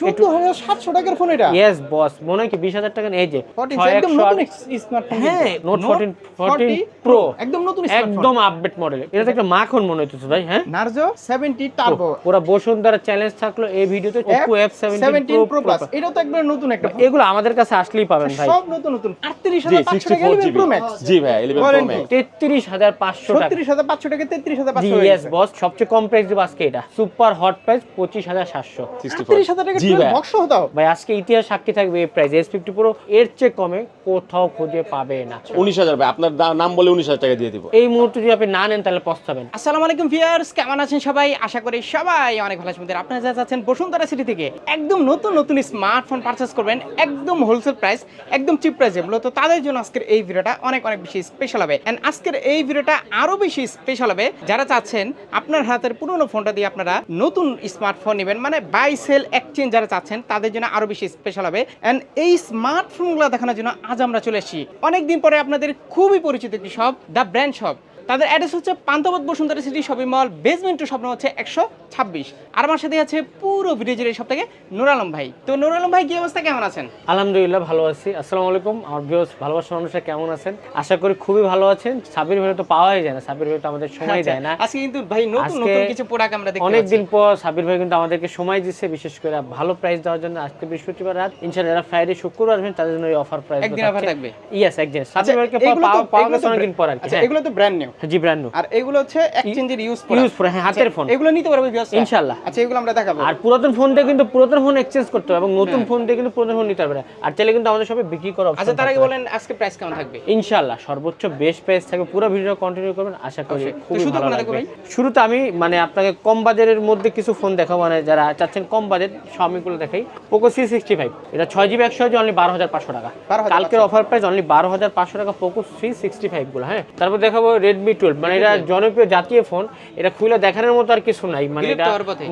চোদ্দ হাজার সাতশো টাকার ফোন এটা। ইয়েস বস মনে হয় কি বিশ হাজার টাকা এই যে একদম নতুন স্মার্টফোন হ্যাঁ নোট ফোরটিন ফোরটিন প্রো একদম নতুন একদম আপডেট মডেল এটা একটা মাখন মনে হইতেছে ভাই হ্যাঁ? নার্জো 70 টার্বো পুরো বসুন্ধরা চ্যালেঞ্জ থাকল এই ভিডিওতে Oppo F17 17 Pro Pro এটা তো একবার নতুন একটা এগুলো আমাদের কাছে আসলেই পাবেন ভাই। সব নতুন নতুন। 38500 জি টাকা সিক্সটি 11 জি ভাই ইলেভেন প্রো ম্যাক্স তেত্রিশ হাজার পাঁচশো টাকা। 36500 টাকা 33500 জি ইয়েস বস সবচেয়ে কম প্রাইস দিব আজকে এটা। সুপার হট প্রাইস পঁচিশ হাজার সাতশো। 38000 টাকা জি ভাই বক্স হতাও। ভাই আজকে ইতিহাস সাক্ষী থাকবে এই প্রাইস এস ফিফটি পুরো এর চেয়ে কমে কোথাও খুঁজে পাবে না। উনিশ হাজার ভাই আপনার নাম বলে উনিশ হাজার টাকা দিয়ে দিব। এই মুহূর্তে যদি আপনি না নেন তাহলে পস্তাবেন। আসসালামু আলাইকুম ভিউয়ার্স কেমন আছেন সবাই? আশা করি সবাই অনেক ভালো আছেন। আপনারা যারা যাচ্ছেন বসুন্ধরা সিটি থেকে একদম নতুন নতুন স্মার্টফোন পারচেজ করবেন একদম হোলসেল প্রাইস একদম চিপ প্রাইসে মূলত তাদের জন্য আজকের এই ভিডিওটা অনেক অনেক বেশি স্পেশাল হবে। এন্ড আজকের এই ভিডিওটা আরও বেশি স্পেশাল হবে। যারা চাচ্ছেন আপনার হাতের পুরনো ফোনটা দিয়ে আপনারা নতুন স্মার্টফোন নেবেন মানে বাই সেল এক্সচেঞ্জ যারা চাচ্ছেন তাদের জন্য আরও বেশি স্পেশাল হবে। এন্ড এই স্মার্টফোনগুলো দেখানোর জন্য আজ আমরা চলে আসি অনেকদিন পরে আপনাদের খুবই পরিচিত একটি শপ দ্য ব্র্যান্ড শপ তাদের অ্যাড্রেস হচ্ছে পান্তাবাদ Bashundhara city shopping mall basement two স্বপ্ন হচ্ছে একশো ছাব্বিশ। আর আমার সাথে আছে পুরো ভিডিও সব থেকে নুর আলম ভাই। তো নুর আলম ভাই কি অবস্থা? কেমন আছেন? আলহামদুলিল্লাহ ভালো আছি। আসসালামু আলাইকুম। আমার ভিউস ভালোবাসার মানুষরা কেমন আছেন? আশা করি খুবই ভালো আছেন। সাবির ভাই তো পাওয়াই যায় না। সাবির ভাই তো আমাদের সময় না। আচ্ছা, আজকে কিন্তু ভাই নতুন নতুন কিছু প্রোডাক্ট আমরা দেখতে অনেকদিন পর সাবির ভাই কিন্তু আমাদেরকে সময় দিচ্ছে বিশেষ করে ভালো প্রাইস দেওয়ার জন্য। আজকে বৃহস্পতিবার রাত। ইনশাআল্লাহ এরা ফ্রাইডে শুক্রবার আসবেন তাদের জন্য এই অফার প্রাইস একদিন offer থাকবে? ইয়েস একদিন। আচ্ছা, সাবির ভাইকে তো- পাওয়া পাওয়া গেছে অনেকদিন পর আর কি আচ্ছা হ্যাঁ। এগুলো তো ব্র্যান্ড নিউ জি ব্র্যান্ড আর এগুলো হচ্ছে এক্সচেঞ্জের ইউজ ইউজ করে। হ্যাঁ হাতের ফোন এগুলো নিতে পারবে ইনশাআল্লাহ। আচ্ছা এগুলো আমরা দেখাবো। আর পুরাতন কিন্তু পুরাতন ফোন এক্সচেঞ্জ করতে হবে এবং নতুন হ্যাঁ। ফোন দিয়ে কিন্তু পুরাতন ফোন নিতে পারবে আর চাইলে কিন্তু আমাদের সবে বিক্রি করা আচ্ছা তার আগে বলেন আজকে প্রাইস কেমন থাকবে? ইনশাআল্লাহ সর্বোচ্চ বেস্ট প্রাইস থাকবে। পুরো ভিডিও কন্টিনিউ করবেন আশা করি শুরু ভালো লাগবে। শুরুতে আমি মানে আপনাকে কম বাজারের মধ্যে কিছু ফোন দেখাবো মানে যারা চাচ্ছেন কম বাজেট স্বামীগুলো দেখাই। পোকো সি সিক্সটি ফাইভ এটা ছয় জিবি একশো অনলি বারো হাজার পাঁচশো টাকা। কালকের অফার প্রাইস অনলি বারো হাজার পাঁচশো টাকা পোকো সি সিক্সটি ফাইভগুলো হ্যাঁ? তারপর দেখাবো রেডমি টুয়েলভ মানে এটা জনপ্রিয় জাতীয় ফোন এটা খুলে দেখানোর মতো আর কিছু নাই মানে এটা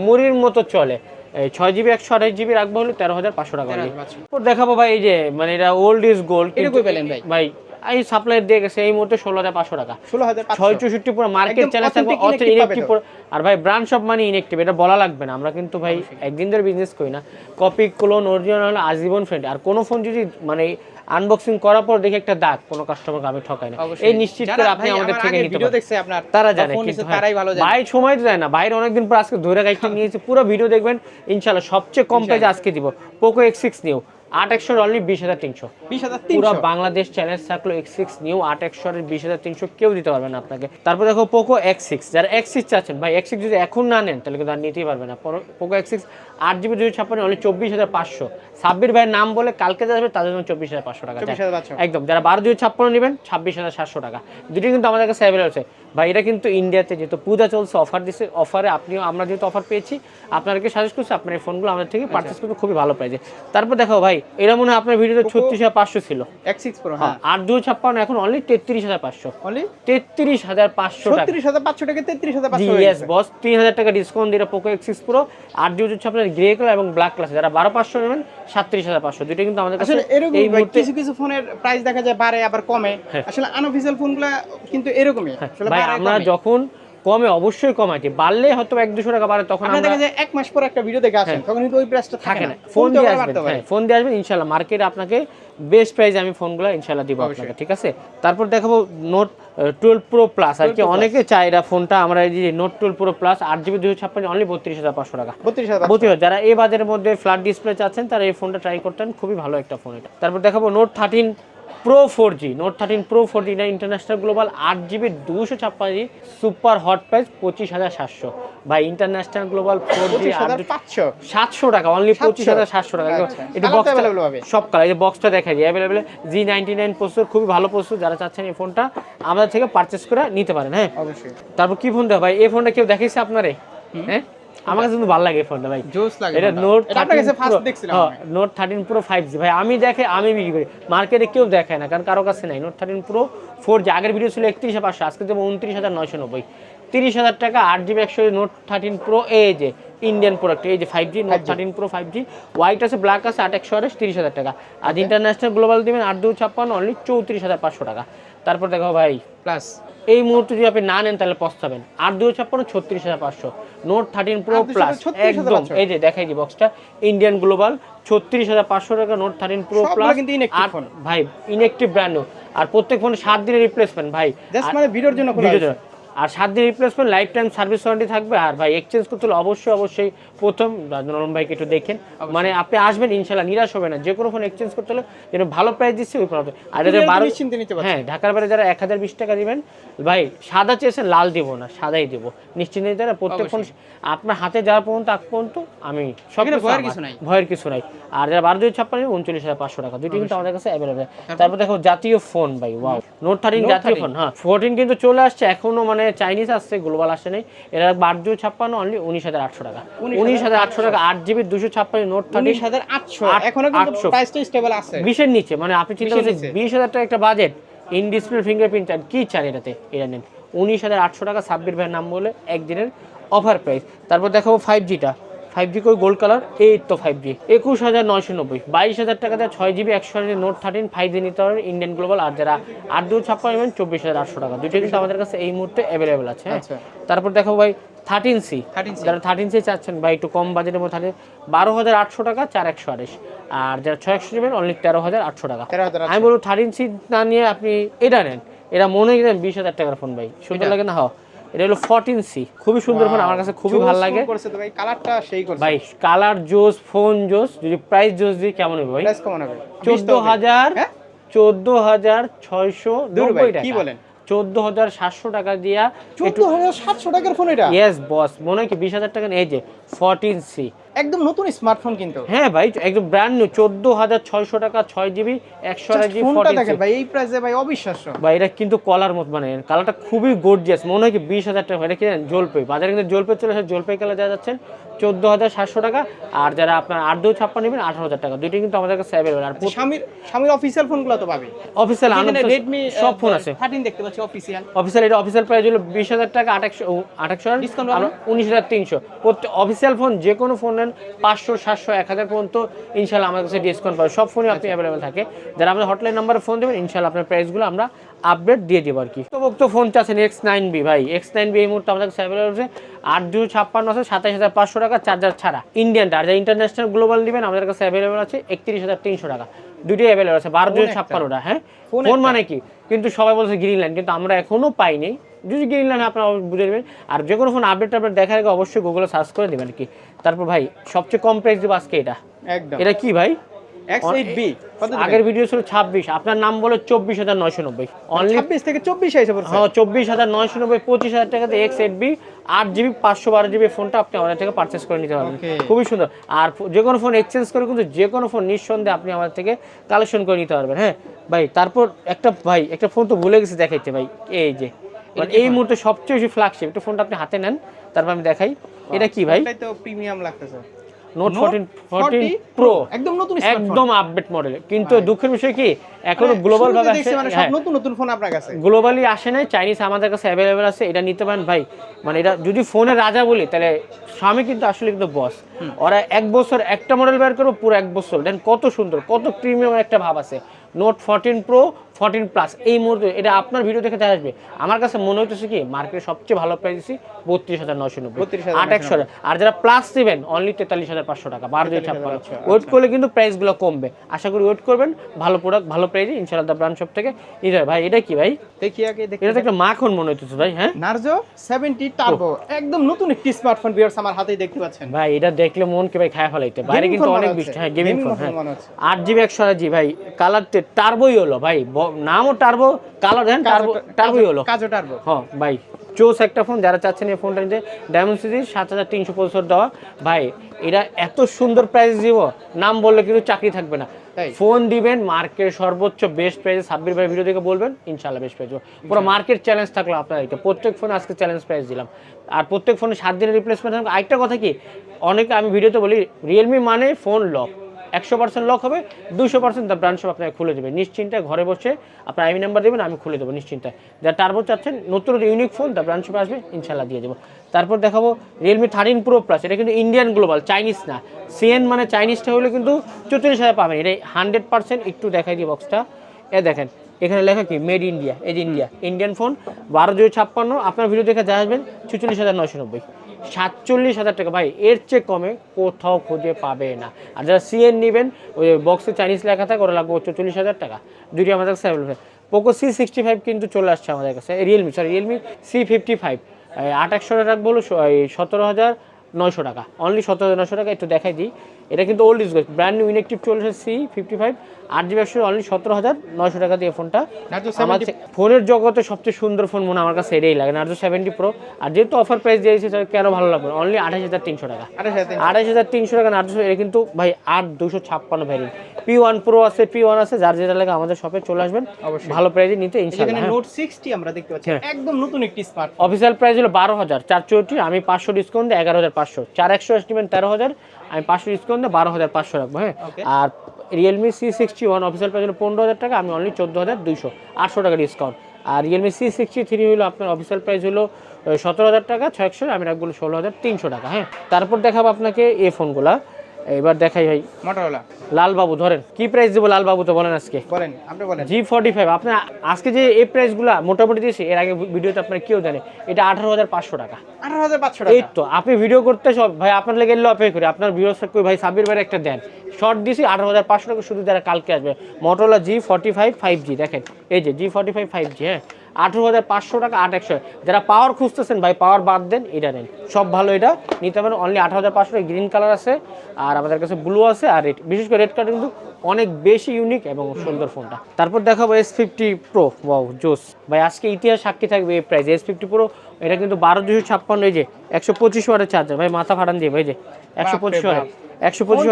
মুড়ির মতো চলে। ছয় জিবি একশো আঠাশ জিবি রাখব হলে তেরো হাজার পাঁচশো টাকা only। 13,500 তারপর দেখাবো ভাই এই যে মানে এটা ওল্ড ইজ গোল্ড পেলেন ভাই? ভাই এই সাপ্লাই দিয়ে গেছে এই মুহূর্তে ষোলো হাজার পাঁচশো টাকা। ষোলো হাজার ছয় চৌষট্টি পুরো মার্কেট চ্যালেঞ্জ থাকবে ইনেকটিভ আর ভাই ব্র্যান্ড সব মানে ইনেকটিভ এটা বলা লাগবে না। আমরা কিন্তু ভাই একদিন ধরে বিজনেস করি না। কপি ক্লোন অরিজিনাল আজীবন ফ্রেন্ড আর কোনো ফোন যদি মানে আনবক্সিং করার পর দেখি একটা দাগ কোনো কাস্টমারকে আমি ঠকাই না। এই নিশ্চিত করে আপনি আমাদের থেকে নিতে ভিডিও দেখছে আপনার তারা জানে তারাই ভালো জানে। ভাই সময় তো দেয় না। বাইরে অনেকদিন পর আজকে ধরে গাইডটা নিয়েছে পুরো ভিডিও দেখবেন ইনশাল্লাহ সবচেয়ে কম প্রাইজে আজকে দিব। পোকো এক্স সিক্স নিউ আট একশো অনলি বিশ হাজার তিনশো। বিশ হাজার পুরো বাংলাদেশ চ্যালেঞ্জ থাকল এক্স সিক্স নিউ আট একশো বিশ হাজার তিনশো কেউ দিতে পারবে না আপনাকে। তারপর দেখো পোকো এক্স সিক্স যারা এক্স সিক্স চাচ্ছেন ভাই এক্স সিক্স যদি এখন না নেন তাহলে কিন্তু আর নিতেই পারবে না। পোকো এক্স সিক্স আট জিবি দুই ছাপ্পান্ন অনলি চব্বিশ হাজার পাঁচশো। সাব্বির ভাইয়ের নাম বলে কালকে যাবে তাদের জন্য চব্বিশ হাজার পাঁচশো টাকা। একদম যারা বারো দুই ছাপ্পান্ন নেবেন ছাব্বিশ হাজার সাতশো টাকা। দুটি কিন্তু আমাদের কাছে অ্যাভেলেবল আছে। ভাই এটা কিন্তু ইন্ডিয়াতে যেহেতু পূজা চলছে অফার দিচ্ছে অফারে আপনিও আমরা যেহেতু অফার পেয়েছি আপনাদেরকে সাজেস্ট করছি আপনার এই ফোনগুলো আমাদের থেকে পারচেস করতে খুবই ভালো প্রাইজে তারপর দেখো ভাই এটা মনে হয় আপনার ভিডিওতে ছত্রিশ হাজার পাঁচশো ছিল। এক্স সিক্স প্রো হ্যাঁ হ্যাঁ। আট দুই ছাপ্পান্ন এখন অনলি তেত্রিশ হাজার পাঁচশো। অনলি তেত্রিশ হাজার পাঁচশো টাকা। ছত্রিশ হাজার পাঁচশো টাকা তেত্রিশ হাজার পাঁচশো ইয়েস বস তিন হাজার টাকা ডিসকাউন্ট দিয়ে পোকো এক্স সিক্স প্রো আট দুই ছাপ্পান্ন গ্রে কালার এবং ব্ল্যাক কালার যারা বারো পাঁচশো নেবেন সাতত্রিশ হাজার পাঁচশো। দুটো কিন্তু আমাদের কাছে এরকম কিছু কিছু ফোনের প্রাইস দেখা যায় বাড়ে আবার কমে। হ্যাঁ। আসলে আনঅফিসিয়াল ফোনগুলা কিন্তু এরকমই। আমরা যখন কমে অবশ্যই কমাইছি বাড়লে হয়তো এক দুশো টাকা বাড়ে তখন আমরা দেখা যায় এক মাস পর একটা ভিডিও দেখে আসেন তখন কিন্তু ওই প্রাইসটা হ্যাঁ। থাকে না। না। ফোন দিয়ে আসবেন হ্যাঁ ফোন দিয়ে আসবেন ইনশাল্লাহ মার্কেটে আপনাকে বেস্ট প্রাইসে আমি ফোনগুলো ইনশাল্লাহ দিব আপনাকে ঠিক আছে? তারপর দেখাবো নোট টুয়েলভ প্রো প্লাস আর কি অনেকে চায় এটা ফোনটা আমরা এই যে নোট টুয়েলভ প্রো প্লাস আট জিবি দুশো ছাপ্পান্ন অনলি বত্রিশ হাজার পাঁচশো টাকা। বত্রিশ হাজার বত্রিশ হাজার। যারা এই বাজারের মধ্যে ফ্ল্যাট ডিসপ্লে চাচ্ছেন তারা এই ফোনটা ট্রাই করতেন খুবই ভালো একটা ফোন এটা। তারপর দেখাবো note thirteen pro four G note thirteen pro four G international global আট জিবি দুশো ছাপ্পান্ন জি সুপার হট প্রাইস পঁচিশ হাজার সাতশো। ভাই ইন্টারন্যাশনাল গ্লোবাল ফোর জি পাঁচশো সাতশো টাকা অনলি পঁচিশ হাজার সাতশো টাকা। আচ্ছা। এটা available হবে? সব কালার এই বক্সটা দেখা যায় available G ninety nine processor খুবই ভালো প্রসেসর যারা চাচ্ছেন এই ফোনটা আমাদের থেকে পারচেস করে নিতে পারেন হ্যাঁ? অবশ্যই। তারপর কি ফোন দেয় ভাই? এই ফোনটা কেউ দেখাইছে আপনারে? হ্যাঁ? আমার কাছে কিন্তু ভালো লাগে ফোনটা ভাই। জোস লাগে এটা নোট আপনার কাছে ফার্স্ট দেখছিলাম note thirteen pro five G ভাই আমি দেখে আমি বিক্রি করি। মার্কেটে কেউ দেখায় না কারণ কারও কাছে নাই। Note thirteen pro four G আগের ভিডিও ছিল একত্রিশ হাজার পাঁচশো আজকে দেবো উনত্রিশ হাজার নয়শো নব্বই। তিরিশ হাজার টাকা আট জিবি একশো নোট থার্টিন প্রো এই যে ইন্ডিয়ান প্রোডাক্ট এই যে five G note thirteen pro five G white আছে ব্ল্যাক আছে আট একশো আঠাশ তিরিশ হাজার টাকা। আর ইন্টারন্যাশনাল গ্লোবাল দিবেন আট দু ছাপ্পান্ন অনলি চৌত্রিশ হাজার পাঁচশো টাকা। তারপর দেখো ভাই। প্লাস এই মুহূর্তে যদি আপনি না নেন তাহলে পস্তাবেন। আর দুই ছাপ্পান্ন ছত্রিশ হাজার পাঁচশো। নোট থার্টিন প্রো প্লাস একদম। এই যে দেখাই দি বক্সটা ইন্ডিয়ান গ্লোবাল ছত্রিশ হাজার পাঁচশো টাকা নোট থার্টিন প্রো প্লাস কিন্তু আর ভাই ইনএক্টিভ ব্র্যান্ড আর প্রত্যেক ফোনে সাত দিনের রিপ্লেসমেন্ট ভাই। মানে ভিডিওর জন্য ভিডিও আর সাত দিন replacement life time service warranty থাকবে। আর ভাই এক্সচেঞ্জ করতে হলে অবশ্যই অবশ্যই প্রথম নরম ভাইকে একটু দেখেন। মানে আপনি আসবেন ইনশাল্লাহ নিরাশ হবে না। যে কোনো ফোন এক্সচেঞ্জ করতে হলে যেন ভালো প্রাইস দিচ্ছে ওই প্রবলেম আর যাদের বারো নিশ্চিন্তে নিতে পারছেন। হ্যাঁ ঢাকার বাইরে যারা এক হাজার বিশ টাকা দিবেন ভাই সাদা চেয়েছেন লাল দিব না সাদাই দিব। নিশ্চিন্তে নিতে পারেন। প্রত্যেক ফোন আপনার হাতে যাওয়ার পর্যন্ত আগ পর্যন্ত আমি সব ভয়ের কিছু নাই। ভয়ের কিছু নাই। আর যারা বারো দুই ছাপ্পান্ন উনচল্লিশ হাজার পাঁচশো টাকা। দুইটি কিন্তু আমাদের কাছে অ্যাভেলেবেল তারপর দেখো জাতীয় ফোন ভাই ওয়াও নোট থার্টিন জাতীয় ফোন হ্যাঁ। ফোরটিন কিন্তু চলে আসছে এখনও মানে চাইনিজ আসছে গ্লোবাল আসে নাই। এরা বারো দুই ছাপ্পান্ন অনলি উনিশ হাজার আটশো টাকা। উনিশ হাজার আটশো টাকা আট জিবি দুশো ছাপ্পান্ন নোট উনিশ হাজার আটশো এখনও আটশো। প্রাইসটা স্টেবল আছে। বিশের নিচে মানে আপনি চিন্তা করছেন বিশ হাজার টাকা একটা বাজেট ইন ডিসপ্লে ফিঙ্গারপ্রিন্ট কি চান এটাতে? এটা নেন। উনিশ হাজার আটশো টাকা সাব্বির ভাইয়ের নাম বলে একদিনের অফার প্রাইস তারপর দেখাবো ফাইভ জিটা ফাইভ জি কই গোল্ড কালার এই তো ফাইভ জি একুশ হাজার নয়শো নব্বই। বাইশ হাজার টাকা দেয় ছয় জিবি একশো নোট থার্টিন ফাইভ জি নিতে পারবেন ইন্ডিয়ান গ্লোবাল আর যারা আট দু ছাপ্পান্ন নেবেন চব্বিশ হাজার আটশো টাকা। দুটো কিন্তু আমাদের কাছে এই মুহূর্তে অ্যাভেলেবেল আছে হ্যাঁ। আচ্ছা। তারপর দেখাবো ভাই থার্টিন সি 13C যারা থার্টিন সি চাচ্ছেন বা একটু কম বাজেটের মধ্যে থাকে বারো হাজার আটশো টাকা চার একশো আড়াইশ। আর যারা ছয় একশো নেবেন অনলি তেরো হাজার আটশো টাকা। আমি বলব থার্টিন সি না নিয়ে আপনি এটা নেন। এটা মনে হয় বিশ হাজার টাকার ফোন ভাই। সুন্দর লাগে না? হ্যাঁ। এটা হলো ফোরটিন সি খুবই সুন্দর ফোন আমার কাছে খুবই ভালো লাগে। ভাই কালারটা সেই করছে। ভাই কালার জোস ফোন জোস যদি প্রাইস জোস দিই কেমন হবে ভাই? প্রাইস কেমন হবে? চোদ্দ হাজার হ্যাঁ? চোদ্দ হাজার ছয়শো নব্বই টাকা। কি বলেন? চোদ্দ হাজার সাতশো টাকা দিয়া চোদ্দ হাজার সাতশো টাকার ফোন এটা? ইয়েস বস মনে হয় কি বিশ হাজার টাকা নেই যে ফোরটিন সি একদম নতুন স্মার্টফোন কিন্তু। হ্যাঁ ভাই একদম ব্র্যান্ড নিউ চোদ্দ হাজার ছয়শো টাকা ছয় জিবি একশো জিবি ভাই এই প্রাইসে ভাই অবিশ্বাস্য। বা এটা কিন্তু কলার মতো মানে কালারটা খুবই গর্জিয়াস মনে হয় কি বিশ হাজার টাকা এটা কি জানেন জলপে বাজারে কিন্তু জলপে চলে আসে জলপে কালার দেওয়া যাচ্ছেন চোদ্দ হাজার সাতশো টাকা আর যারা আপনার আট দু ছাপ্পান্ন নেবেন আঠারো হাজার টাকা দুইটি কিন্তু আমাদের কাছে অ্যাভেলেবল আর স্বামীর স্বামীর অফিসিয়াল ফোনগুলো তো পাবে অফিসিয়াল রেডমি সব ফোন আছে। থার্টিন দেখতে পাচ্ছি অফিসিয়াল অফিসিয়াল এটা অফিসিয়াল প্রাইস হলো বিশ হাজার টাকা আঠাশশো আঠাশশো আমরা উনিশ হাজার তিনশো। প্রত্যেক অফিসিয়াল ফোন যে কোনো ফোন নেন, পাঁচশো, সাতশো, এক হাজার পর্যন্ত ইনশাল্লাহ আমাদের কাছে ডিসকাউন্ট পাবে সব ফোনই আপনি অ্যাভেলেবেল থাকে। যারা আমাদের হটলাইন নাম্বারে ফোন দেবেন ইনশাল্লাহ আপনার প্রাইসগুলো আমরা আপডেট দিয়ে দেবো আর কি। তো তো ফোন চাচ্ছেন এক্স নাইন বি ভাই। এক্স নাইন বি এই মুহূর্তে আমাদের কাছে অ্যাভেলেবেল আছে আট দুশো ছাপ্পান্ন আছে সাতাশ হাজার পাঁচশো টাকা, চার্জার ছাড়া। ইন্ডিয়ানটা আর যা ইন্টারন্যাশনাল গ্লোবাল নেবেন, আমাদের কাছে অ্যাভেলেবেল আছে, একত্রিশ হাজার তিনশো টাকা। দুটোই অ্যাভেলেবেল আছে বারো জন। ছাপ্পান্নটা হ্যাঁ? ফোন মানে কি? কিন্তু সবাই বলছে গ্রিন লাইন কিন্তু আমরা এখনও পাইনি। যদি গ্রিন লাইন আপনারা বুঝে নেবেন। আর যে কোনো ফোন আপডেট আপডেট দেখার আগে অবশ্যই গুগলে সার্চ করে দেবেন কি? তারপর ভাই সবচেয়ে কম প্রাইস দেবো আজকে এটা। একদম। এটা কি ভাই? এক্স এইট বি কত আগের ভিডিও ছিল ছাব্বিশ আপনার নাম বলে অনলি থেকে পড়ছে হ্যাঁ টাকাতে এক্স এইট বি আট জিবি পাঁচশো বারো জিবি ফোনটা আপনি আমাদের থেকে করে নিতে পারবেন। খুবই সুন্দর। আর যে কোনো ফোন এক্সচেঞ্জ করে কিন্তু যে কোনো ফোন নিঃসন্দেহে আপনি আমাদের থেকে কালেকশন করে নিতে পারবেন হ্যাঁ? ভাই তারপর একটা ভাই একটা ফোন তো ভুলে গেছি দেখাইতে ভাই। এই যে মানে এই মুহূর্তে সবচেয়ে বেশি ফ্ল্যাগশিপ একটা ফোনটা আপনি হাতে নেন তারপর আমি দেখাই। এটা কি ভাই? তো প্রিমিয়াম লাগতেছে। Note Note fourteen fourteen pro একদম নতুন একদম আপডেট মডেল কিন্তু দুঃখের বিষয় কি এখনও মানে গ্লোবাল ভাবে আসে- মানে সব হ্যাঁ। নতুন নতুন ফোন আপনার কাছে। গ্লোবালি আসে নাই চাইনিজ আমাদের কাছে অ্যাভেলেবেল আছে এটা নিতে পারেন ভাই। মানে এটা যদি ফোনের রাজা বলি তাহলে স্বামী কিন্তু আসলে কিন্তু বস ওরা এক বছর একটা মডেল বের করব পুরো এক বছর। দেন কত সুন্দর কত প্রিমিয়াম একটা ভাব আছে। Note fourteen pro fourteen plus এই মুহূর্তে এটা আপনার ভিডিও দেখে দেখা আসবে। আমার কাছে মনে হইতেছে কি মার্কেটে সবচেয়ে ভালো প্রাইস দিচ্ছি বত্রিশ হাজার নয়শো নব্বই। আট একশো আর যারা প্লাস নেবেন অনলি তেতাল্লিশ হাজার পাঁচশো টাকা বারো দুই ছাপ্পান্ন। ওয়েট করলে কিন্তু প্রাইসগুলো কমবে। আশা করি ওয়েট করবেন। ভালো প্রোডাক্ট ভালো প্রাইসে ইনশাআল্লাহ দ্য ব্রান্ড শপ থেকে। নিতে। ভাই এটা কি ভাই? দেখি আগে দেখি এটা তো একটা মাখন মনে হইতেছে ভাই হ্যাঁ? নার্জো সেভেন্টি টার্বো একদম নতুন একটি স্মার্টফোন ভিউয়ার্স আমার হাতেই দেখতে পাচ্ছেন। ভাই এটা দেখলে মনকে ভাই খায় ফেলাইতে। বাইরে কিন্তু অনেক মনে বৃষ্টি হ্যাঁ গেমিং ফোন হ্যাঁ। মনে হচ্ছে। আট জিবি একশো আট জি ভাই কালারতে টার্বোই হলো ভাই। নামও টার্বো কালার দেন টার্বো টার্বোই হলো কাজো টার্বো হ্যাঁ ভাই চোস একটা ফোন যারা চাচ্ছেন এই ফোনটা নিতে ডায়মন্ড সিরিজ সাত হাজার তিনশো পঁচাত্তর দেওয়া। ভাই এটা এত সুন্দর প্রাইস দিব নাম বললে কিন্তু চাকরি থাকবে না? ফোন দিবেন মার্কেট সর্বোচ্চ বেস্ট প্রাইসে সাব্বির ভাই ভিডিও দেখে বলবেন ইনশাল্লাহ বেস্ট প্রাইস পুরো মার্কেট চ্যালেঞ্জ থাকল আপনার এটা। প্রত্যেক ফোনে আজকে চ্যালেঞ্জ প্রাইস দিলাম। আর প্রত্যেক ফোনে সাত দিনের রিপ্লেসমেন্ট থাকবে আরেকটা কথা কি অনেকে আমি ভিডিওতে বলি রিয়েলমি মানে ফোন লক একশো পার্সেন্ট লক হবে দুশো পার্সেন্ট দ্য ব্রাঞ্চ আপনাকে খুলে দেবে। নিশ্চিন্তায় ঘরে বসে আপনার আইমি নাম্বার দেবেন, আমি খুলে দেবো নিশ্চিন্তায় যারা টার্বো চাচ্ছেন, নতুন ইউনিক ফোন দ্য ব্রাঞ্চ আসবে ইনশাল্লাহ দিয়ে দেবো। তারপর দেখাবো রিয়েলমি থার্টিন প্রো প্লাস এটা কিন্তু ইন্ডিয়ান গ্লোবাল চাইনিজ না। সিএন মানে চাইনিজটা হলে কিন্তু চৌত্রিশ হাজার পাবেন। এটা হান্ড্রেড পার্সেন্ট একটু দেখাই দিই বক্সটা এ দেখেন, এখানে লেখা কি? মেড ইন্ডিয়া যে ইন্ডিয়া ইন্ডিয়ান ফোন বারো দুই ছাপ্পান্ন, আপনার ভিডিও দেখে যা আসবেন ছেচল্লিশ হাজার নয়শো নব্বই। সাতচল্লিশ হাজার টাকা। ভাই, এর চেয়ে কমে কোথাও খুঁজে পাবে না। আর যারা সিএন নেবেন, ওই বক্সে চাইনিজ লেখা থাকে, ওরা লাগবে চল্লিশ হাজার টাকা। দুটি আমাদের কাছে available Poco C sixty five কিন্তু চলে আসছে আমাদের কাছে। Realme sorry Realme C fifty five আট একশো টাকা বলো সতেরো হাজার নয়শো টাকা। অনলি সতেরো হাজার নয়শো টাকা, একটু দেখাই দিই। এটা কিন্তু old is brand new inactive চলেছে সি ফিফটি ফাইভ আট জিবি একশো অনলি সতেরো হাজার নয়শো টাকা দিয়ে ফোনটা আমার ফোনের জগতে সবচেয়ে সুন্দর ফোন মনে আমার কাছে এটাই লাগে নার্জো সেভেন্টি প্রো আর যেহেতু অফার প্রাইস দিয়েছে কেন ভালো লাগবে অনলি আঠাশ হাজার তিনশো টাকা। আঠাশ হাজার তিনশো। টাকা নার্জো এটা কিন্তু ভাই আট দুশো ছাপ্পান্ন ভ্যারিয়েন্ট পি ওয়ান প্রো আছে পি ওয়ান আছে যার যেটা লাগে আমাদের শপে চলে আসবেন। ভালো প্রাইজে নিতে হ্যাঁ। নোট সিক্সটি আমরা দেখতে পাচ্ছি হ্যাঁ। একদম নতুন একটি স্মার্ট অফিসিয়াল প্রাইস হলো বারো হাজার চার চৌটি আমি পাঁচশো ডিসকাউন্ট এগারো হাজার পাঁচশো। চার একশো এস্টিমেট তেরো হাজার আমি পাঁচশো ডিসকাউন্ট দিয়ে বারো হাজার পাঁচশো রাখব হ্যাঁ? আর Realme C sixty one official price হলো পনেরো হাজার টাকা আমি অনলি চোদ্দ হাজার দুশো আটশো টাকা ডিসকাউন্ট আর রিয়েলমি সি সিক্সটি থ্রি হলো আপনার অফিসিয়াল প্রাইস হলো সতেরো হাজার টাকা ছয়শো আমি রাখব ষোলো হাজার তিনশো টাকা হ্যাঁ? তারপর দেখাবো আপনাকে এ ফোনগুলা এবার দেখাই ভাই। মোটরওয়ালা লালবাবু ধরেন কি প্রাইস দেবো লালবাবু তো বলেন আজকে? বলেন আপনি বলেন। জি ফর্টি ফাইভ আপনার আজকে যে এই প্রাইসগুলো মোটামুটি দিয়েছি এর আগে ভিডিওতে আপনার কেউ জানে এটা আঠারো হাজার পাঁচশো টাকা। আঠারো হাজার পাঁচশো এই তো আপনি ভিডিও করতে সব ভাই আপনার লেগে এলে অপেক্ষা করি আপনার ভিডিও কই ভাই সাবির ভাই একটা দেন। শর্ট দিছি আঠারো হাজার পাঁচশো টাকা শুধু যারা কালকে আসবে। Motorola G forty five five G দেখেন এই যে G forty five five G হ্যাঁ? আঠারো হাজার পাঁচশো টাকা আট একশো। যারা পাওয়ার খুঁজতেছেন ভাই পাওয়ার বাদ দেন এটা নেন। সব ভালো এটা। নিতে পারেন অনলি আঠারো হাজার পাঁচশো গ্রিন কালার আছে আর আমাদের কাছে ব্লু আছে আর রেড বিশেষ করে রেড কালার কিন্তু অনেক বেশি ইউনিক এবং সুন্দর ফোনটা তারপর দেখাবো এস ফিফটি প্রো ওয়াও জোস। ভাই আজকে ইতিহাস সাক্ষী থাকবে এই প্রাইস এস ফিফটি প্রো এটা কিন্তু বারো দুশো ছাপ্পান্ন এই যে একশো পঁচিশ ওয়ারের চার্জার ভাই মাথা ফাটান দিয়ে ভাই যে একশো পঁচিশ ওয়ারের একশো পঁচিশ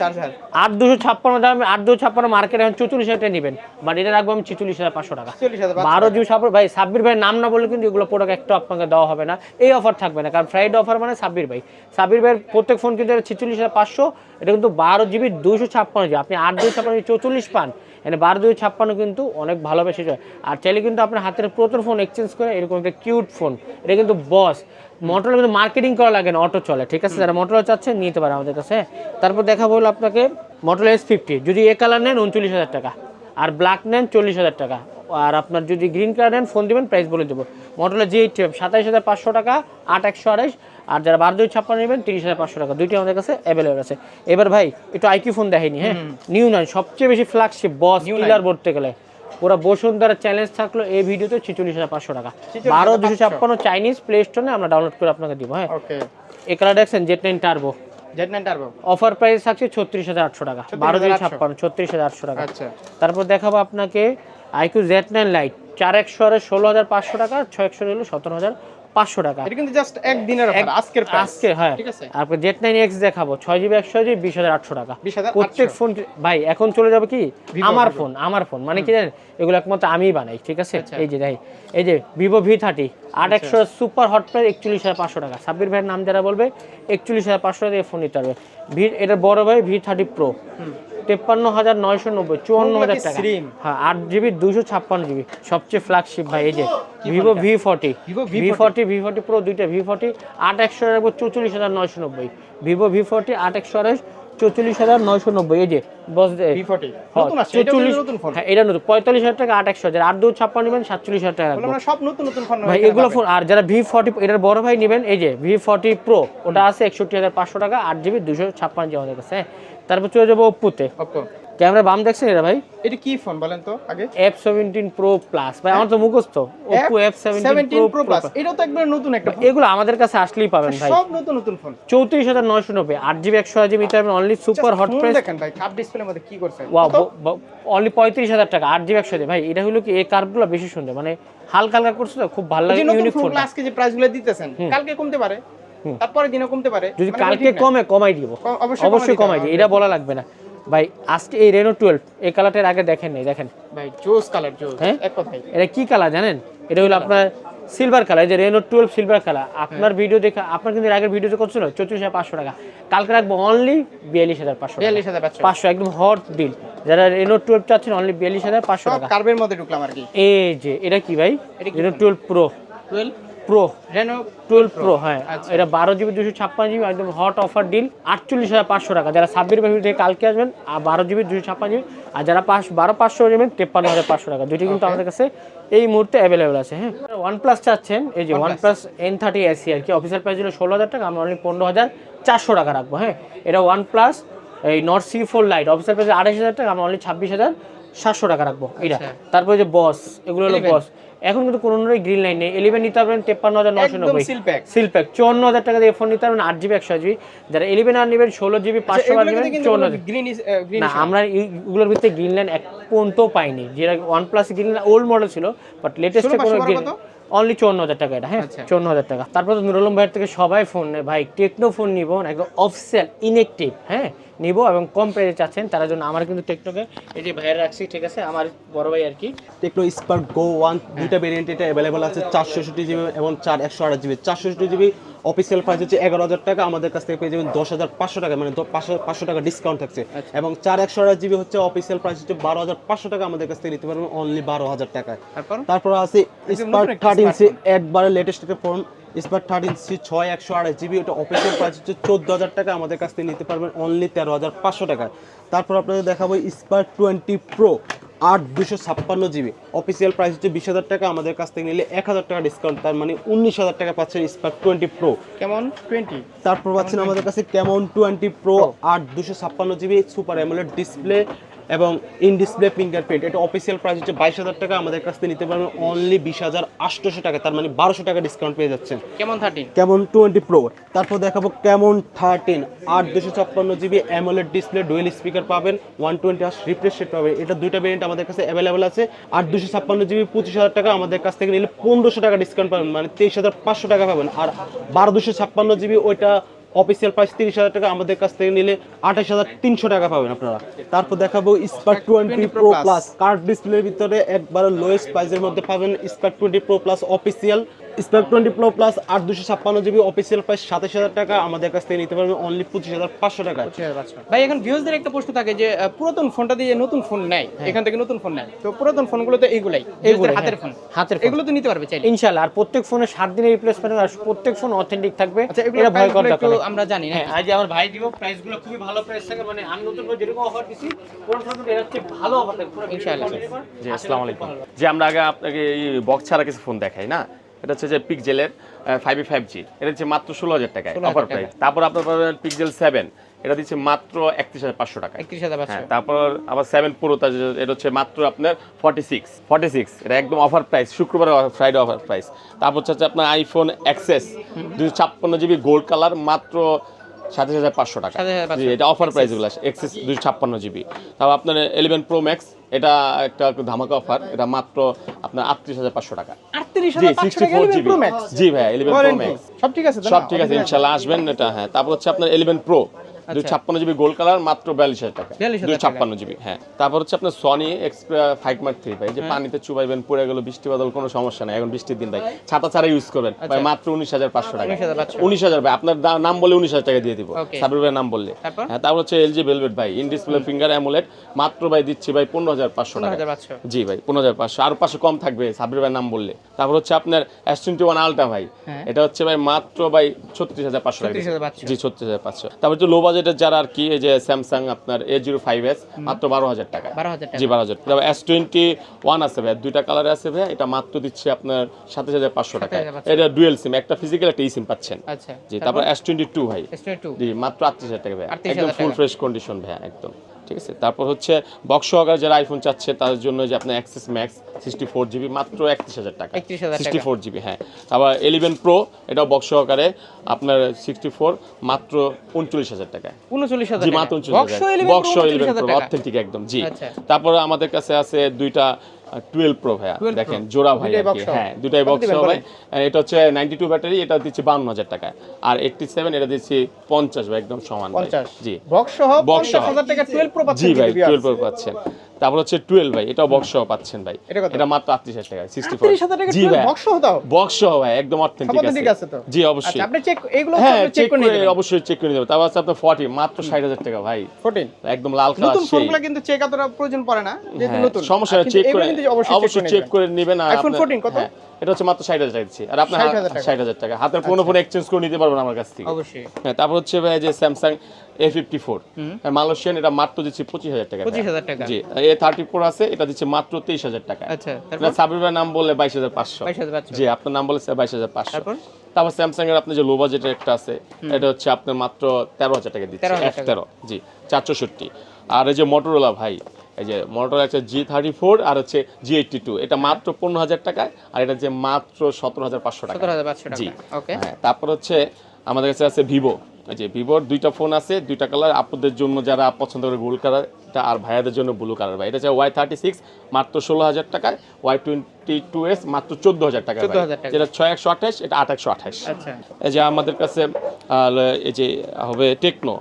চার্জ আট দুশো ছাপ্পান্ন দাম আট দুশো ছাপ্পান্ন মার্কেট এখন চৌচল্লিশ হাজার টাকা নেবেন। বাট এটা রাখব আমি ছিচল্লিশ হাজার পাঁচশো টাকা। চল্লিশ বারো জিবি ছাপ্পান্ন ভাই সাব্বির ভাই নাম না বললে কিন্তু এগুলো প্রোডাক্ট একটু আপনাকে দেওয়া হবে না। এই অফার থাকবে না কারণ ফ্রাইডে অফার মানে সাব্বির ভাই। সাব্বির ভাইয়ের প্রত্যেক ফোন কিন্তু ছিচল্লিশ হাজার পাঁচশো এটা কিন্তু বারো জিবি দুশো ছাপ্পান্ন জিবি। আপনি আট দুশো ছাপ্পান্ন চৌচল্লিশ পান। এখানে বারো দুই ছাপ্পান্ন কিন্তু অনেক ভালো বেশি যায়। আর চাইলে কিন্তু আপনার হাতের প্রথম ফোন এক্সচেঞ্জ করে এরকম একটা কিউট ফোন এটা কিন্তু বস মোটরলা কিন্তু মার্কেটিং করা লাগে না অটো চলে, ঠিক আছে? যারা মোটরলা চাচ্ছে, নিতে পারে আমাদের কাছে হ্যাঁ? তারপর দেখা হলো আপনাকে মোটরলা এস ফিফটি যদি এ কালার নেন, উনচল্লিশ হাজার টাকা। আর ব্ল্যাক নেন, চল্লিশ হাজার টাকা। আর আপনার যদি গ্রিন কালার নেন ফোন দিবেন প্রাইস বলে দেবো। মোটরলা জি এইট সাতাইশ হাজার পাঁচশো টাকা, আট একশো আড়াইশ। আর যারা বারো দুই ছাপ্পান্ন নেবেন তিরিশ হাজার পাঁচশো টাকা। দুইটি আমাদের কাছে অ্যাভেলেবল আছে। এবার ভাই একটু আইকিউ ফোন দেখাইনি হ্যাঁ? নিউ নাইন সবচেয়ে বেশি ফ্ল্যাগশিপ বস কিলার বলতে গেলে। পুরো বসুন্ধরা চ্যালেঞ্জ থাকল এই ভিডিওতে ছিচল্লিশ হাজার পাঁচশো টাকা। বারো দুশো ছাপ্পান্ন চাইনিজ প্লে স্টোরে আমরা ডাউনলোড করে আপনাকে দিব হ্যাঁ? এই কালার দেখছেন? Z nine turbo offer price থাকছে ছত্রিশ হাজার আটশো টাকা। বারো দুই ছাপ্পান্ন ছত্রিশ হাজার আটশো টাকা। আচ্ছা। তারপর দেখাবো আপনাকে আইকিউ জেড নাইন লাইট চার একশো ষোলো হাজার পাঁচশো টাকা ছয় একশো হলো সতেরো হাজার। পাঁচশো টাকা। এটা কিন্তু জাস্ট একদিনের আজকের আজকে হ্যাঁ। ঠিক আছে। জেট নাইন এক্স দেখাবো ছয় জিবি একশো জিবি বিশ হাজার আটশো টাকা। প্রত্যেক ফোন ভাই এখন চলে যাবে কি? আমার ফোন আমার ফোন মানে কি জানেন? এগুলো একমাত্র আমিই বানাই ঠিক আছে? আচ্ছা। এই যে দেখ এই যে ভিভো ভি থার্টি আট একশো সুপার হট প্রাইস একচল্লিশ হাজার পাঁচশো টাকা। সাব্বির ভাইয়ের নাম যারা বলবে একচল্লিশ হাজার পাঁচশো টাকা দিয়ে ফোন নিতে পারবে। ভি এটার বড় ভাই ভি থার্টি প্রো তেপ্পান্ন হাজার নয়শো নব্বই চুয়ান্ন হাজার টাকা। হ্যাঁ আট জিবি দুশো ছাপ্পান্ন জিবি সবচেয়ে ফ্ল্যাগশিপ ভাই এই যে Vivo V forty V forty V forty pro দুইটা ভি ফর্টি আট একশো রাখব চৌচল্লিশ হাজার নয়শো নব্বই। ভিভো ভি ফর্টি আট একশো আড়াইশ চৌচল্লিশ হাজার নয়শো নব্বই। এই যে বস V40 হ্যাঁ। হ্যাঁ এটা নতুন পঁয়তাল্লিশ হাজার টাকা আট একশো হাজার। আট দু ছাপ্পান্ন নেবেন সাতচল্লিশ হাজার টাকা। সব নতুন নতুন ফোন ভাই এগুলো ফোন আর যারা ভি ফর্টি এটার বড় ভাই নেবেন এই যে ভি ফর্টি প্রো ওটা আছে একষট্টি হাজার পাঁচশো টাকা আট জিবি দুশো ছাপ্পান্ন জিবি আমাদের কাছে হ্যাঁ তারপর চলে যাব ওপ্পোতে ক্যামেরা বাম দেখছেন এটা ভাই? এটা কি ফোন বলেন তো আগে? এফ সেভেন্টিন প্রো প্লাস ভাই আমার তো মুখস্থ। Oppo F seventeen pro Pro Plus এটাও তো একবার নতুন একটা এগুলো আমাদের কাছে আসলেই পাবেন ভাই। সব নতুন নতুন ফোন চৌত্রিশ হাজার নয়শো নব্বই। আট জিবি একশো জিবি নিতে পারবেন অনলি সুপার হট প্রাইস দেখেন ভাই কাপ ডিসপ্লের মধ্যে কি করছে ওয়াও অনলি পঁয়ত্রিশ হাজার টাকা আট জিবি একশো ভাই এটা হলো কি এই কার্ভগুলো বেশি সুন্দর। মানে হালকা হালকা করছে তো খুব ভালো লাগে ইউনিক ফোন আজকে যে প্রাইসগুলো দিতেছেন কালকে কমতে পারে? তারপরে দিনও কমতে পারে। যদি মানে কালকে কমে কমাই দিব। অবশ্যই কমাই দিই। এটা বলা লাগবে না। ভাই আজকে এই রেনো টুয়েলভ এই কালারটার আগে দেখেন নাই দেখেন। ভাই জোস কালার জোস। হ্যাঁ? এক কথাই এটা কি কালার জানেন? এটা হলো আপনার সিলভার কালার এই যে রেনো টুয়েলভ সিলভার কালার আপনার ভিডিও দেখে আপনার কিন্তু আগের ভিডিওতে করছিল চৌত্রিশ হাজার পাঁচশো টাকা। কালকে রাখব অনলি বিয়াল্লিশ হাজার পাঁচশো বিয়াল্লিশ হাজার পাঁচশো। একদম হট ডিল যারা রেনো টুয়েলভ চাচ্ছেন অনলি বিয়াল্লিশ হাজার পাঁচশো টাকা। কার্বের মধ্যে ঢুকলাম আর কি। এই যে এটা কি ভাই? Reno twelve pro twelve pro Reno twelve pro হ্যাঁ। আচ্ছা। এটা বারো জিবি দুশো ছাপ্পান্ন জিবি একদম হট অফার ডিল আটচল্লিশ হাজার পাঁচশো টাকা। যারা সাব্বির বাহির থেকে কালকে আসবেন আর বারো জিবি দুশো ছাপ্পান্ন জিবি আর যারা পাঁচ বারো পাঁচশো যাবেন তেপ্পান্ন হাজার পাঁচশো টাকা। দুটি কিন্তু আমাদের কাছে এই মুহূর্তে অ্যাভেলেবেল আছে হ্যাঁ। ওয়ান প্লাস চাচ্ছেন এই যে OnePlus N thirty AC আর কি। অফিসিয়াল প্রাইস ছিল ষোলো হাজার টাকা আমরা অনলি পনেরো হাজার চারশো টাকা রাখব হ্যাঁ। এটা ওয়ান প্লাস এই Nord C four lite official price আড়াইশ হাজার টাকা আমরা অনলি ছাব্বিশ হাজার সাতশো টাকা রাখব এটা আচ্ছা। তারপরে যে বস এগুলো হলো বস এখন কিন্তু কোনো গ্রিন লাইন নেই। ইলেভেন নিতে পারবেন তেপ্পান্ন হাজার নশো নব্বই। সিল প্যাক চুয়ান্ন হাজার টাকা দিয়ে ফোন নিতে পারবেন আট জিবি একশো জিবি যারা ইলেভেন আর নেবেন ষোলো জিবি পাঁচশো বার নেবেন চুয়ান্ন না আমরা এগুলোর ভিতরে গ্রিন লাইন এক পর্যন্ত পাইনি। যেটা one plus green line old model ছিল বাট লেটেস্টে কোনো গ্রিন অনলি চুয়ান্ন হাজার টাকা এটা হ্যাঁ আচ্ছা। চুয়ান্ন হাজার টাকা। তারপর তো নুরুলম ভাইয়ের থেকে সবাই ফোন নেয়। ভাই টেকনো ফোন নিব একদম অফিসিয়াল ইনএক্টিভ হ্যাঁ? নিব এবং কম প্রাইসে চাচ্ছেন তার জন্য আমার কিন্তু টেকনোকে এই যে ভাইয়ের রাখছি ঠিক আছে? আমার বড় ভাই আর কি। টেকনো স্পার্ক গো ওয়ান দুইটা ভেরিয়েন্ট এটা অ্যাভেলেবল আছে চারশোষট্টি জিবি এবং চার একশো আট জিবি চারশোষট্টি জিবি অফিসিয়াল প্রাইস হচ্ছে এগারো হাজার টাকা আমাদের কাছ থেকে পেয়ে যাবেন দশ হাজার পাঁচশো টাকা মানে পাঁচশো পাঁচশো টাকা ডিসকাউন্ট থাকছে। এবং চার একশো আট জিবি হচ্ছে অফিসিয়াল প্রাইস হচ্ছে বারো হাজার পাঁচশো টাকা আমাদের কাছ থেকে নিতে পারবেন অনলি বারো হাজার টাকায়। তারপর? আছে স্পার্ক থার্টিন সি। একবারে লেটেস্ট একটা ফোন স্পার্ক থার্টিন সি ছয় একশো আড়াই জিবি ওটা অফিসিয়াল প্রাইস হচ্ছে চোদ্দ হাজার টাকা। আমাদের কাছ থেকে নিতে পারবেন অনলি তেরো হাজার পাঁচশো টাকায়। তারপর আপনাদের দেখাবো স্পার্ক টোয়েন্টি প্রো আট দুশো ছাপ্পান্ন জিবি। অফিসিয়াল প্রাইস হচ্ছে বিশ হাজার টাকা আমাদের কাছ থেকে নিলে এক হাজার টাকা ডিসকাউন্ট তার মানে উনিশ হাজার টাকা পাচ্ছেন স্পার্ক টোয়েন্টি প্রো। কেমন? টোয়েন্টি। তারপর পাচ্ছেন আমাদের কাছে কেমন টোয়েন্টি প্রো আট দুশো ছাপ্পান্ন জিবি সুপার অ্যামোলেড ডিসপ্লে এবং ইন ডিসপ্লে ফিঙ্গারপ্রিন্ট এটা অফিসিয়াল প্রাইস হচ্ছে বাইশ হাজার টাকা আমাদের কাছ থেকে নিতে পারবেন অনলি বিশ হাজার আটশোশো টাকা তার মানে বারোশো টাকা ডিসকাউন্ট পেয়ে যাচ্ছেন। কেমন থার্টিন কেমন টোয়েন্টি প্রো তারপর দেখাবো কেমন থার্টিন আট দুশো ছাপ্পান্ন GB AMOLED display dual speaker পাবেন ওয়ান টোয়েন্টি আস রিফ্রেশ রেট পাবেন। এটা দুইটা ভেরিয়েন্ট আমাদের কাছে অ্যাভেলেবল আছে। আট দুশো ছাপ্পান্ন জিবি পঁচিশ হাজার টাকা আমাদের কাছ থেকে নিলে পনেরোশো টাকা ডিসকাউন্ট পাবেন মানে তেইশ হাজার পাঁচশো টাকা পাবেন। আর বারো দুশো ছাপ্পান্ন জিবি ওইটা অফিসিয়াল প্রাইস তিরিশ হাজার টাকা আমাদের কাছ থেকে নিলে আঠাশ হাজার তিনশো টাকা পাবেন আপনারা। তারপর দেখাবো Spark twenty Pro plus curved ডিসপ্লের ভিতরে একবার লোয়েস্ট প্রাইসের মধ্যে পাবেন Spark twenty Pro plus official Spark twenty Pro plus আট দুশো ছাপ্পান্ন জিবি অফিসিয়াল প্রাইস সাতাশ হাজার টাকা আমাদের কাছ থেকে নিতে পারবেন অনলি পঁচিশ হাজার পাঁচশো টাকা। ভাই এখন ভিউজদের একটা প্রশ্ন থাকে যে পুরাতন ফোনটা দিয়ে নতুন ফোন নেয় এখান থেকে নতুন ফোন নেয়। তো পুরাতন ফোনগুলো তো এইগুলাই হাতের হ্যাঁ। ফোন হাতের এগুলো তো নিতে পারবে ইনশাল্লাহ আর প্রত্যেক ফোনে সাত দিনের রিপ্লেসমেন্ট আর প্রত্যেক ফোন অথেন্টিক থাকবে। আচ্ছা এগুলো ভয় করার একটু দরকার নেই। আমরা জানি না। হ্যাঁ আজ আমার ভাই দিব প্রাইসগুলো খুবই ভালো প্রাইস থাকে মানে আমি নতুন করে যেরকম অফার দিছি কোন ফোন এর হচ্ছে ভালো অফার থাকে পুরো ইনশাআল্লাহ। জি আসসালামু আলাইকুম। যে আমরা আগে আপনাকে এই বক্স ছাড়া কিছু ফোন দেখাই না? এটা হচ্ছে যে পিকজেলের ফাইভ ফাইভ জি এটা হচ্ছে মাত্র ষোলো হাজার টাকায় 16,000 অফার প্রাইস তারপর আপনার পাবেন পিকজেল সেভেন এটা দিচ্ছে মাত্র একত্রিশ হাজার পাঁচশো টাকা একত্রিশ হাজার হ্যাঁ পাঁচশো তারপর আবার সেভেন প্রো এটা হচ্ছে মাত্র আপনার ফর্টি সিক্স ফর্টি সিক্স এটা একদম অফার প্রাইস শুক্রবার ফ্রাইডে অফার প্রাইস তারপর হচ্ছে আপনার আইফোন এক্সেস দুশো ছাপ্পান্ন জিবি গোল্ড কালার মাত্র সাতাশ হাজার পাঁচশো টাকা। এটা অফার প্রাইসগুলো এক্সেস দুশো ছাপ্পান্ন জিবি তারপর আপনার ইলেভেন প্রো ম্যাক্স এটা একটা ধামাকা অফার এটা মাত্র আপনার আটত্রিশ হাজার পাঁচশো টাকা। জি ভাই ইলেভেন প্রো ম্যাক্স সব ঠিক আছে সব ঠিক আছে ইনশাল্লাহ আসবেন এটা হ্যাঁ। তারপর হচ্ছে আপনার ইলেভেন প্রো দুই ছাপ্পান্ন জিবি গোল্ড কালার মাত্র বিয়াল্লিশ হাজার টাকা। 42,000 দুই। ছাপ্পান্ন জিবি হ্যাঁ। তারপর হচ্ছে আপনার Sony Xperia five Mark three ভাই যে পানিতে চুবাইবেন পড়ে গেল বৃষ্টি বাদল কোনো সমস্যা নাই। এখন বৃষ্টির দিন ভাই। ছাতা ছাড়া ইউজ করবেন। ভাই মাত্র উনিশ হাজার পাঁচশো টাকা। 19,500 উনিশ হাজার ভাই আপনার নাম বলে উনিশ হাজার টাকা দিয়ে দিব। সাবির ভাইয়ের নাম বললে। হ্যাঁ তারপর হচ্ছে এলজি ভেলভেট ভাই ইন ডিসপ্লে ফিঙ্গার অ্যামোলেট মাত্র ভাই দিচ্ছি ভাই পনেরো হাজার পাঁচশো টাকা। 15,500 জি ভাই পনেরো হাজার পাঁচশো। আর পাঁচশো কম থাকবে সাবির ভাইয়ের নাম বললে। তারপর হচ্ছে আপনার এস টোয়েন্টি ওয়ান আলটা ভাই। হ্যাঁ। এটা হচ্ছে ভাই মাত্র ভাই ছত্রিশ হাজার পাঁচশো টাকা জি ছত্রিশ হাজার পাঁচশো। তারপর হচ্ছে লো বাজেটের যারা আর কি এই যে স্যামসাং আপনার এ জিরো ফাইভ এস মাত্র বারো হাজার টাকা। জি বারো হাজার টাকা। এস টোয়েন্টি ওয়ান আছে ভাই দুইটা কালার আছে ভাই এটা মাত্র দিচ্ছে আপনার সাতাশ হাজার পাঁচশো টাকা। এটা ডুয়েল সিম একটা ফিজিক্যাল একটা ই সিম পাচ্ছেন। আচ্ছা। জি তারপর? এস টোয়েন্টি টু ভাই। জি মাত্র আটত্রিশ হাজার টাকা ভাই। একদম ফুল ফ্রেশ কন্ডিশন ভাই একদম। ঠিক আছে? তারপর হচ্ছে বক্স সহকারে যারা আইফোন চাচ্ছে তাদের জন্য যে আপনার XS Max sixty four GB মাত্র একত্রিশ হাজার টাকা। সিক্সটি ফোর জিবি হ্যাঁ। আবার ইলেভেন প্রো এটাও বক্স সহকারে আপনার সিক্সটি ফোর মাত্র উনচল্লিশ হাজার টাকা। উনচল্লিশ হাজার মাত্র উনচল্লিশ বক্স হাজার 11 box Pro eleven Pro authentic একদম জি। আচ্ছা। তারপর আমাদের কাছে আছে দুইটা টুয়েলভ প্রো ভাইয়া। দেখেন জোড়া ভাই। হ্যাঁ দুটাই বক্স ভাই। এটা হচ্ছে নাইনটি টু ব্যাটারি এটা দিচ্ছে বান্ন হাজার টাকা আর এইটটি সেভেন এটা দিচ্ছি পঞ্চাশ ভাই একদম সমান। জি। বক্স সহ। হাজার টাকা টুয়েলভ প্রো জি ভাই টুয়েলভ প্রো পাচ্ছেন। তারপর হচ্ছে টুয়েলভ ভাই এটাও বক্স সহ পাচ্ছেন ভাই। এটা? মাত্র আটত্রিশ হাজার টাকা সিক্সটি ফোর জি ভাই। বক্স সহ? বক্স সহ ভাই একদম অথেন্টিক আছে। জি অবশ্যই। আচ্ছা আপনি চেক এগুলো হ্যাঁ চেক করে অবশ্যই চেক করে নিতে তারপর হচ্ছে আপনার ফর্টি মাত্র ষাট হাজার টাকা ভাই। 14 একদম লাল কালার নতুন ফোনগুলো কিন্তু চেক এতটা প্রয়োজন পড়ে না যেহেতু হ্যাঁ, নতুন। সমস্যা চেক করে অবশ্যই চেক করে নেবেন। আর আইফোন 14 কত? এটা হচ্ছে মাত্র ষাট হাজার টাকা দিচ্ছি। আর আপনার 60,000 টাকা। ষাট হাজার টাকা। হাতের কোনো ফোন এক্সচেঞ্জ করে নিতে পারবেন আমার কাছ থেকে। অবশ্যই। হ্যাঁ তারপর হচ্ছে ভাই যে Samsung A fifty four Malaysian এটা মাত্র দিচ্ছি পঁচিশ হাজার টাকা। 25,000 টাকা। জি এ থার্টি ফোর আছে এটা দিচ্ছে মাত্র তেইশ হাজার টাকা। আচ্ছা তারপর? এটা সাবির নাম বললে বাইশ হাজার পাঁচশো। 22,500 জি আপনার নাম বলে বাইশ হাজার পাঁচশো। তারপর? তারপর স্যামসাং এর আপনি যে লো বাজেটের একটা আছে এটা হচ্ছে আপনার মাত্র তেরো হাজার টাকা দিচ্ছে। 13,000 এফ তেরো। জি চারশোষট্টি আর এই যে মোটরোলা ভাই এই যে মোটরোলা আছে জি থার্টি ফোর আর হচ্ছে জি এইটটি টু এটা মাত্র পনেরো হাজার টাকায় আর এটা যে মাত্র সতেরো হাজার পাঁচশো টাকা জি. হ্যাঁ তারপর হচ্ছে আমাদের কাছে আছে ভিভো এই যে ভিভোর দুইটা ফোন আছে দুইটা কালার আপুদের জন্য যারা পছন্দ করে গোল্ড কালার এটা আর ভাইয়াদের জন্য ব্লু কালার ভাই। এটা হচ্ছে ওয়াই থার্টি সিক্স মাত্র ষোলো হাজার টাকায়। ওয়াই টোয়েন্টি টু এস মাত্র চোদ্দ হাজার টাকা 14,000 যেটা ছয় একশো আঠাশ এটা আট একশো আঠাশ। আচ্ছা। এই যে আমাদের কাছে এই যে হবে টেকনো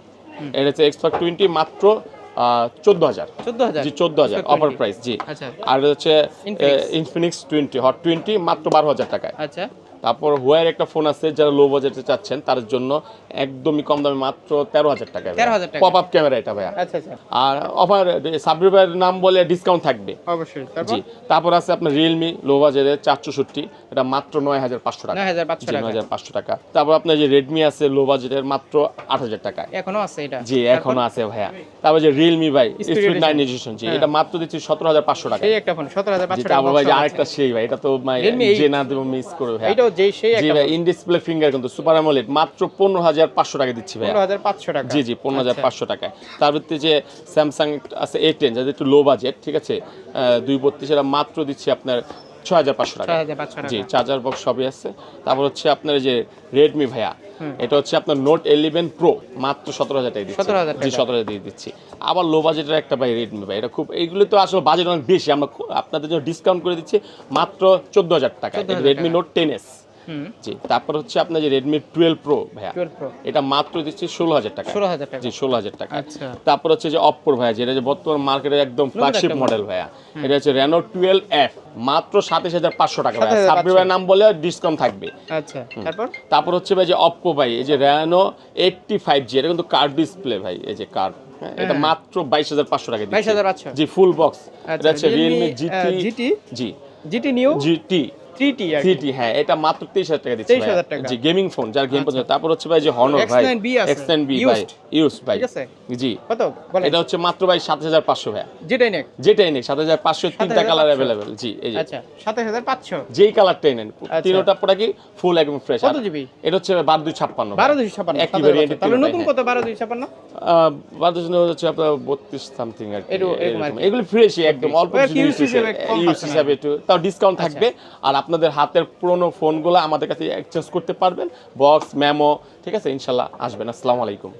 এটা হচ্ছে এক্সপার্ট টোয়েন্টি মাত্র চোদ্দ হাজার। 14,000 জি চোদ্দ হাজার অফার প্রাইস জি। আচ্ছা। আর হচ্ছে ইনফিনিক্স টোয়েন্টি হট টোয়েন্টি মাত্র বারো হাজার টাকায়। আচ্ছা। তারপর হোয়ার একটা ফোন আছে যারা লো বাজেটে চাচ্ছেন তার জন্য একদমই কম দামে মাত্র তেরো হাজার টাকা পপ আপ ক্যামেরা এটা ভাইয়া। আচ্ছা আর অফার নাম বলে ডিসকাউন্ট থাকবে। জি। তারপর আছে আপনার রিয়েলমি লো বাজেটের চারশোষট্টি এটা মাত্র নয় হাজার পাঁচশো টাকা। 9,500 জি টাকা। নয় হাজার পাঁচশো টাকা। তারপর আপনার যে রেডমি আছে লো বাজেটের মাত্র আট হাজার টাকায়। এখনও আছে এটা? জি এখনও আছে ভাইয়া। তারপর যে রিয়েলমি ভাই স্পিড। নাইন এডিশন জি। এটা মাত্র দিচ্ছি সতেরো হাজার পাঁচশো টাকা সেই একটা ফোন 17,500 জি টাকা তারপর ভাই যে আরেকটা। সেই ভাই এটা তো যে। না দেবো মিস করে ভাই এইটাও যেই সেই জি একটা ভাই ইন ডিসপ্লে ফিঙ্গার কিন্তু সুপার অ্যামোলেড মাত্র পনেরো হাজার পাঁচশো টাকা দিচ্ছি ভাই 15,500 টাকা। জি জি পনেরো হাজার আচ্ছা। পাঁচশো টাকায়। তার ভিত্তিতে যে স্যামসাং আছে এ টেন যাদের একটু লো বাজেট ঠিক আছে? দুই বত্রিশ এটা মাত্র দিচ্ছি আপনার ছয় হাজার পাঁচশো টাকা 6,500 টাকা। জি চার্জার বক্স সবই আছে। তারপর হচ্ছে আপনার যে রেডমি ভাইয়া এটা হচ্ছে আপনার নোট ইলেভেন প্রো মাত্র সতেরো হাজার টাকা সতেরো হাজার জি সতেরো হাজার দিয়ে দিচ্ছি। আবার লো বাজেটের একটা ভাই রেডমি ভাই এটা খুব এইগুলো তো আসলে বাজেট অনেক বেশি। আমরা আপনাদের জন্য ডিসকাউন্ট করে দিচ্ছি মাত্র চোদ্দ হাজার টাকা। রেডমি নোট টেন এস জি তারপর হচ্ছে আপনার যে রেডমি টুয়েলভ প্রো ভাইয়া 12 Pro এটা মাত্র দিচ্ছি ষোলো হাজার টাকা। 16,000 টাকা। জি ষোলো হাজার টাকা। আচ্ছা। তারপর হচ্ছে যে অপ্পোর ভাইয়া যেটা যে বর্তমান মার্কেটে একদম ফ্ল্যাগশিপ মডেল ভাইয়া এটা হচ্ছে রেনো টুয়েলভ এফ মাত্র সাতাশ হাজার পাঁচশো টাকা ভাইয়া। 27,500 সাব্বির ভাইয়ের নাম বলে ডিসকাউন্ট থাকবে। আচ্ছা তারপর? তারপর হচ্ছে ভাই যে অপ্পো ভাই এই যে রেনো এইটটি ফাইভ জি এটা কিন্তু কার্ড ডিসপ্লে ভাই এই যে কার্ড এটা মাত্র বাইশ হাজার পাঁচশো টাকা দিচ্ছি। 22,500 জি ফুল বক্স আচ্ছা, এটা হচ্ছে রিয়েলমি Realme, জিটি GT? জি। জিটি নিউ জিটি 3T আর কি। হ্যাঁ এটা মাত্র তেইশ হাজার টাকা দিচ্ছে 23,000 টাকা। জি গেমিং ফোন যার গেম পছন্দ। তারপর হচ্ছে ভাই যে হনর ভাই X9B আছে, X9B ভাই ইউজ ভাই। ঠিক আছে? জি। কত? এটা হচ্ছে মাত্র ভাই সাত হাজার পাঁচশো ভাই যেটাই নেক। যেটাই নেই সাত তিনটা কালার অ্যাভেলেবেল জি এই যে। আচ্ছা 27500 যেই কালারটাই নেন তিনোটা পড়া কি ফুল একদম ফ্রেশ কত? এটা হচ্ছে বারো দুই ছাপ্পান্ন 12 একই ভ্যারিয়েন্টের তাহলে নতুন কত 12 256 হচ্ছে আপনার বত্রিশ সামথিং আর। এগুলো ফ্রেশই একদম অল্প কিছু হিসেবে একটু তাও ডিসকাউন্ট থাকবে। আর আপনাদের হাতের পুরনো ফোনগুলো আমাদের কাছে এক্সচেঞ্জ করতে পারবেন। বক্স মেমো ঠিক আছে? ইনশাল্লাহ আসবেন। আসসালামু আলাইকুম।